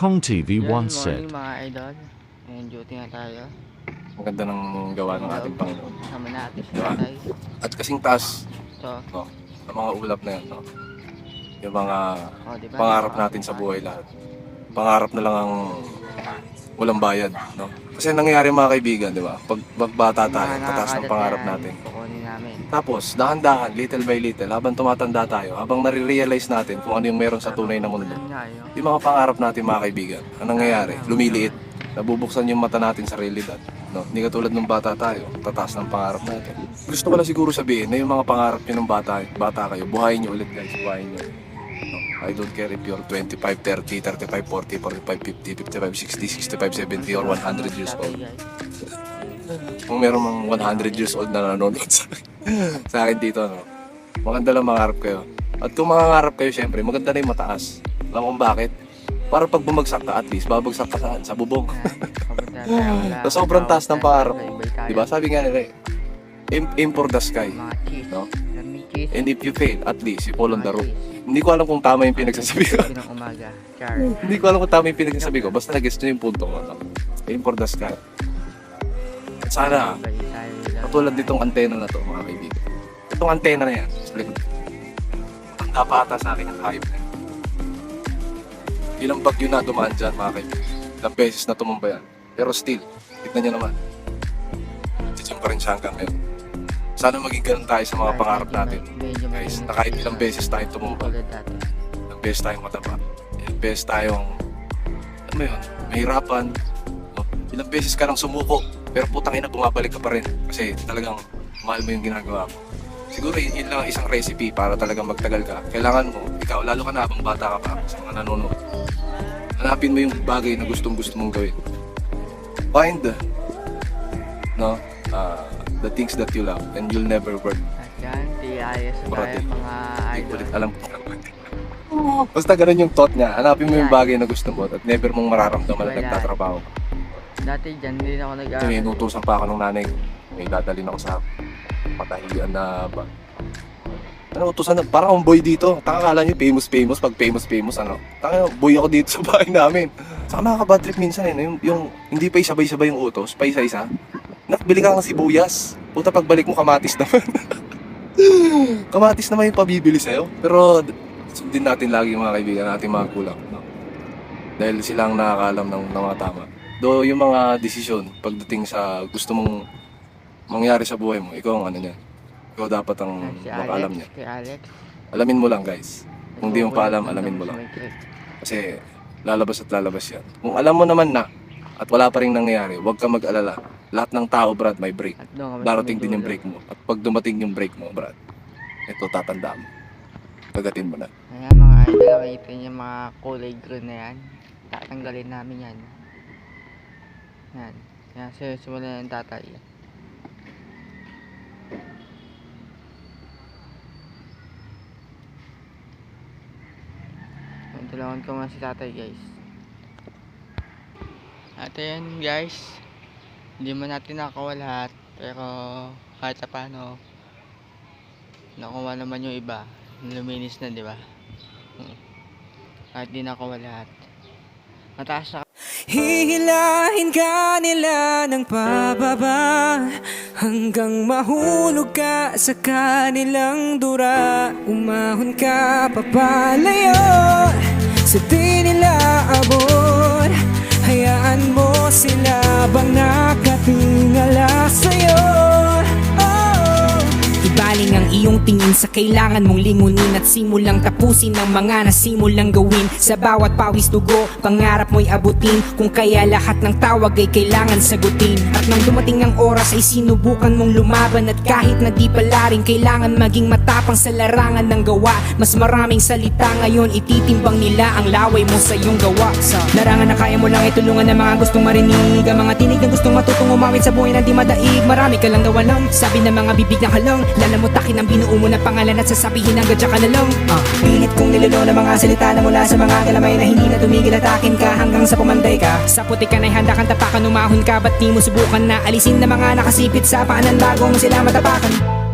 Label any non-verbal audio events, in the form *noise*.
Kong TV Yan, once morning said, mga idol. Ngayon duty na tayo. Ang ganda ng gawa ng ating Panginoon. Kasama natin si Diba? At kasing taas So, no, ng mga ulap na yan. No? Yung mga oh, diba? pangarap natin sa buhay lahat. Pangarap na lang ang walang bayad. No? Kasi nangyayari mga kaibigan, di ba? Pag magbata tayo, Mga tataas ng pangarap yan, natin. Tapos, dahan-dahan, little by little, habang tumatanda tayo, habang nare-realize natin kung ano yung meron sa tunay na mundo. Yung mga pangarap natin mga kaibigan, ang nangyayari, lumiliit. Nabubuksan yung mata natin sa realidad. No? Hindi katulad ng bata tayo, tataas ng pangarap natin. Gusto ko lang siguro sabihin na yung mga pangarap nyo ng bata, bata kayo, buhayin nyo ulit guys, buhayin nyo. No? I don't care if you're 25, 30, 35, 40, 45, 50, 55, 60, 65, 70, or 100 years old. Kung meron mang 100 years old na nanonood sa, sa akin dito, no? maganda lang mangarap kayo. At kung mangarap kayo, syempre, maganda na yung mataas. Alam kung bakit? Para pag bumagsak ka, at least, babagsak ka saan? Sa bubong. *laughs* Sa sobrang taas ng pangarap mo. Diba? Sabi nga nila, eh, aim, aim for the sky. No? And if you fail, at least, you fall on the roof. Hindi ko alam kung tama yung pinagsasabi ko. *laughs* Hindi ko alam kung tama yung pinagsasabi ko. Basta nag-guess nyo yung punto ko. No? Aim for the sky. At sana. Katulad ditong antena na to, mga kaibigan. Itong antena na yan, sa likod. Ata sa akin yung hayop na yan. Ilang bagyo na dumaan dyan, mga kaibigan. Ilang beses na tumumba yan. Pero still, tignan nyo naman. Diyan pa rin siya hanggang ngayon. Sana maging ganun tayo sa mga pangarap natin. Guys, na kahit ilang beses tayo tumumba, ilang beses tayong mataba, ilang beses tayong, ano mo yun, mahirapan, ilang beses ka nang sumuko, pero putang ina, bumabalik ka pa rin. Kasi talagang mahal mo yung ginagawa mo. Siguro yun, yun lang ang isang recipe para talagang magtagal ka. Kailangan mo, ikaw, lalo ka na habang bata ka pa sa mga nanonood. Hanapin mo yung bagay na gustong gusto mong gawin. Find no, uh, the things that you love and you'll never work At yan, TIS tayo mga ko idol. ulit alam kung Basta ganun yung thought niya. Hanapin mo yung bagay na gusto mo at never mong mararamdaman na nagtatrabaho. Dati dyan, hindi na ako nag Kasi may inutusan pa ako ng nanay ko. May dadalhin ako sa patahian na ba. Ano, utusan na, parang akong boy dito. Taka kala nyo, famous, famous. Pag famous, famous, ano. Taka, boy ako dito *laughs* sa bahay namin. Saka nakaka-bad trip minsan eh. Yung, yung, hindi pa isabay-sabay yung utos, pa isa-isa. Nakbili ka ng sibuyas. Puta, pagbalik mo, kamatis naman. *laughs* kamatis naman yung pabibili sa'yo. Pero, sundin natin lagi mga kaibigan natin, mga kulang. No? Dahil sila ang nakakaalam ng, ng mga tama. Do yung mga desisyon pagdating sa gusto mong mangyari sa buhay mo, ikaw ang ano niyan. Ikaw dapat ang Si makaalam Alex, niya. si Alex. Alamin mo lang guys. Kung di mo pa alam, alamin mo lang. Kasi lalabas at lalabas yan. Kung alam mo naman na at wala pa rin nangyayari, huwag ka mag-alala. Lahat ng tao, Brad, may break. Darating din yung break mo. At pag dumating yung break mo, Brad, ito tatanda mo. Kagatin mo na. Ayan mga idol, nakikita niyo mga kulay green na yan. Tatanggalin namin yan. Yan. Yan, sinusimula ng tatay. Tulungan ko muna si tatay guys. At ayan guys, hindi man natin nakakuha lahat. Pero kahit paano, nakuha naman yung iba. Luminis na, di ba? Hmm. Kahit di nakuha lahat. Mataas na Hihilahin ka nila ng pababa Hanggang mahulog ka sa kanilang dura Umahon ka papalayo Sa di nila abot. Hayaan mo sila bang nakatingala sa'yo ang tingin sa kailangan mong lingunin At simulang tapusin ang mga nasimulang gawin. Sa bawat pawis dugo, pangarap mo'y abutin. Kung kaya lahat ng tawag ay kailangan sagutin. At nang dumating ang oras ay sinubukan mong lumaban. At kahit na di pala rin kailangan maging matapang sa larangan ng gawa Mas maraming salita ngayon ititimbang nila ang laway mo sa iyong gawa. Sa larangan na kaya mo lang itulungan ng mga gustong marinig. Ang mga tinig na gustong matutong umawit sa buhay na di madaig. Marami ka lang daw alam, sabi ng mga bibig na halang Lalamutakin ang binuo mo na pangalan at sasabihin hanggang dyan ka na lang uh. Pilit kong nilolo ng mga salita na mula sa mga galamay na hindi na tumigil at akin ka hanggang sa pumanday ka. Sa puti ka na'y handa kang tapakan umahon ka Ba't di mo subukan na alisin na mga nakasipit sa paanan bagong sila matapakan